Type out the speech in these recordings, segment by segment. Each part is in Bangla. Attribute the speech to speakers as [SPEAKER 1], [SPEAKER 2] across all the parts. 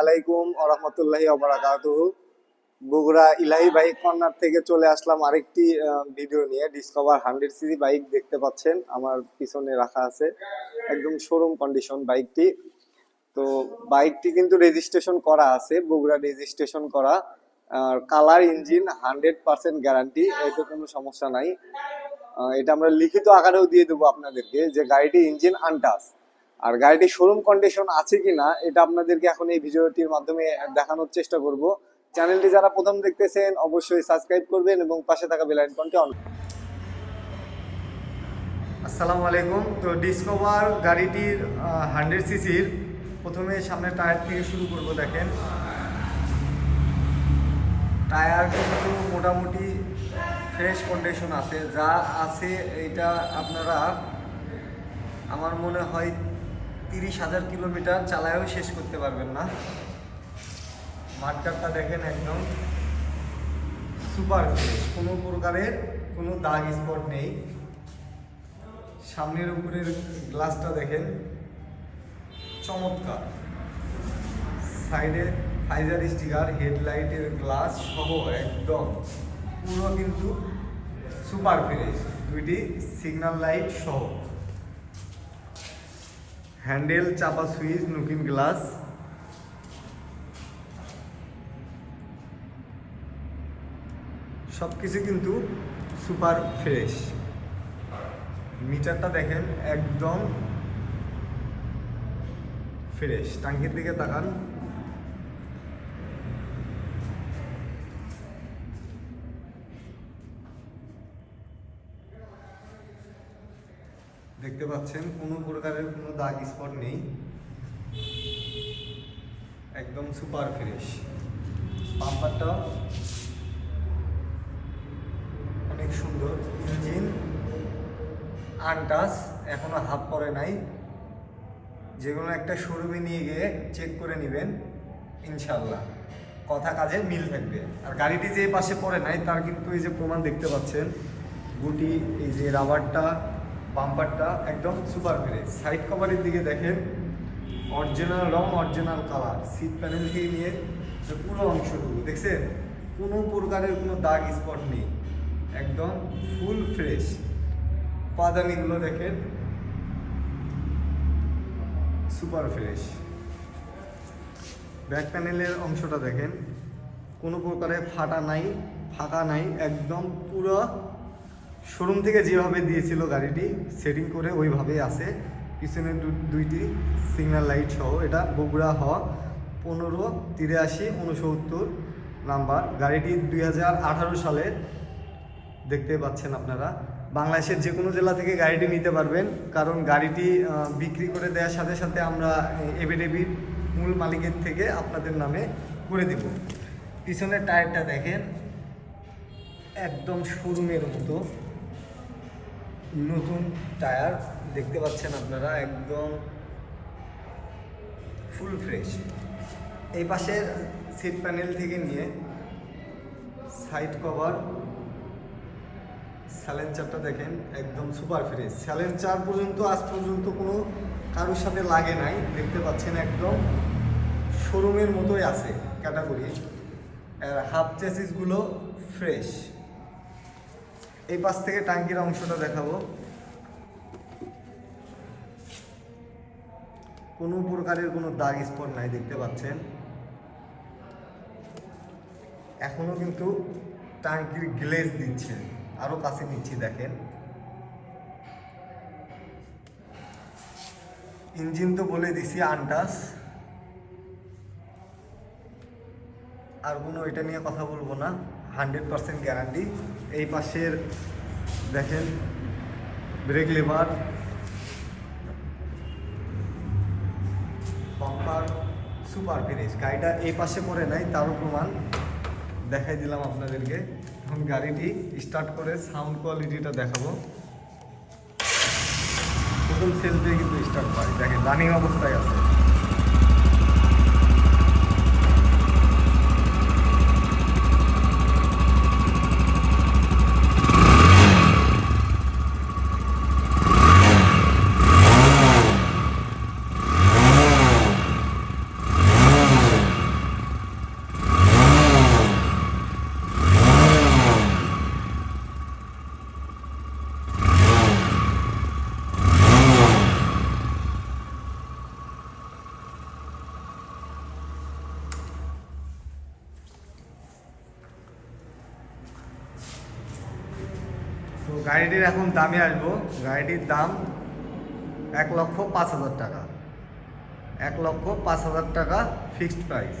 [SPEAKER 1] আলাইকুম আরহামতুল্লাহি অবরাকাতুহু বগুড়া ইলাহি বাইক কর্নার থেকে চলে আসলাম আরেকটি ভিডিও নিয়ে। ডিসকভার হান্ড্রেড সিসি বাইক দেখতে পাচ্ছেন, আমার পিছনে রাখা আছে একদম শোরুম কন্ডিশন বাইকটি। তো বাইকটি কিন্তু রেজিস্ট্রেশন করা আছে, বগুড়া রেজিস্ট্রেশন করা। আর colour engine hundred percent guarantee এতে কোনো সমস্যা নাই। এটা আমরা লিখিত আকারেও দিয়ে দেবো আপনাদেরকে যে গাড়িটি ইঞ্জিন আনটাস আর গাড়িটি শোরুম কন্ডিশন আছে কিনা, এটা আপনাদেরকে এখন এই ভিডিওটির মাধ্যমে দেখানোর চেষ্টা করব। চ্যানেলটি যারা প্রথম দেখতেছেন, অবশ্যই সাবস্ক্রাইব করবেন এবং পাশে থাকা বেল আইকনটি অন আসসালামু আলাইকুম। তো ডিসকভার গাড়িটির হান্ড্রেড সিসির প্রথমে সামনে টায়ার থেকে শুরু করব, দেখেন। টায়ার কিন্তু মোটামুটি ফ্রেশ কন্ডিশন আছে। যা আছে এটা আপনারা, আমার মনে হয় তিরিশ হাজার কিলোমিটার চালায়ও শেষ করতে পারবেন না। মাঠটা দেখেন একদম সুপার ফ্রেশ কোনো প্রকারের কোনো দাগ স্পট নেই। সামনের উপরের গ্লাসটা দেখেন চমৎকার। সাইডে ফাইজার স্টিকার হেডলাইটের গ্লাস সহ একদম পুরো কিন্তু সুপার ফ্রেশ দুইটি সিগন্যাল লাইট সহ। হ্যান্ডেল, চাপা সুইচ নুকিন গ্লাস। সব কিছু কিন্তু সুপার ফ্রেশ। মিটারটা দেখেন একদম ফ্রেশ। টাঙ্কির দিকে তাকান। দেখতে পাচ্ছেন, কোনো প্রকারের কোনো দাগ স্পট নেই। একদম সুপার ফ্রেশ পাম্পারটা অনেক সুন্দর। ইঞ্জিন আনটাস এখনও হাফ পরে নাই। যে কোনো একটা শোরুমে নিয়ে গিয়ে চেক করে নেবেন ইনশাল্লাহ কথা কাজে মিল থাকবে। আর গাড়িটি যে পাশে পড়ে নাই, তার কিন্তু এই যে প্রমাণ দেখতে পাচ্ছেন, গুটি, এই যে রাবারটা বাম্পারটা একদম সুপার ফ্রেশ সাইড কভারের দিকে দেখেন অরিজিনাল রং অরিজিনাল কালার সিট প্যানেল থেকে নিয়ে পুরো অংশটুকু, দেখছেন? কোনো প্রকারের কোনো দাগ স্পট নেই। একদম ফুল ফ্রেশ পাদানিগুলো দেখেন সুপার ফ্রেশ ব্যাক প্যানেলের অংশটা দেখেন, কোনো প্রকারে ফাটা নাই, ফাঁকা নাই, একদম পুরো শোরুম থেকে যেভাবে দিয়েছিল গাড়িটি সেটিং করে ওইভাবেই আছে। পিছনে দুইটি সিগন্যাল লাইট সহ, এটা বগুড়া হ, পনেরো, তিরাশি, উনসত্তর নাম্বার। গাড়িটি দুই হাজার আঠারো সালে, দেখতে পাচ্ছেন আপনারা। বাংলাদেশের যে কোনো জেলা থেকে গাড়িটি নিতে পারবেন, কারণ গাড়িটি বিক্রি করে দেওয়ার সাথে সাথে আমরা এভিডেভিট মূল মালিকের থেকে আপনাদের নামে করে দেব। পিছনের টায়ারটা দেখেন, একদম শোরুমের মতো। নতুন টায়ার দেখতে পাচ্ছেন আপনারা, একদম ফুল ফ্রেশ এই পাশের সিট প্যানেল থেকে নিয়ে সাইড কভার স্যালেঞ্চারটা দেখেন, একদম সুপার ফ্রেশ স্যালেঞ্চার পর্যন্ত, আজ পর্যন্ত কোনো কারোর সাথে লাগে নাই, দেখতে পাচ্ছেন একদম শোরুমের মতোই আছে ক্যাটাগরি আর হাফ চেসিসগুলো ফ্রেশ এই পাশ থেকে টাঙ্কির অংশটা দেখাবো। কোনো প্রকারের কোনো দাগ স্পট নাই, দেখতে পাচ্ছেন। এখনও কিন্তু টাঙ্কির গ্লেজ দিচ্ছে, আরও কাছে নিচ্ছি, দেখেন। ইঞ্জিন তো বলে দিছি, আনটাস। আর কোনো এটা নিয়ে কথা বলব না, হান্ড্রেড পার্সেন্ট গ্যারান্টি। এই পাশের দেখেন brake lever bumper super finish গাড়িটা এই পাশে পড়ে নাই তারও প্রমাণ দেখাই দিলাম আপনাদেরকে। এখন গাড়িটি স্টার্ট করে সাউন্ড কোয়ালিটিটা দেখাবো। প্রথম সেল দিয়ে কিন্তু স্টার্ট হয়। দেখেন রানিং অবস্থায় আছে। গাড়িটির এখন দামে আসব। গাড়িটির দাম এক লক্ষ পাঁচ হাজার টাকা। এক লক্ষ পাঁচ হাজার টাকা ফিক্সড প্রাইস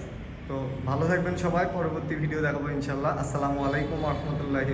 [SPEAKER 1] তো ভালো থাকবেন সবাই, পরবর্তী ভিডিও দেখাবো ইনশাল্লাহ। আসসালামু আলাইকুম রহমতুল্লাহি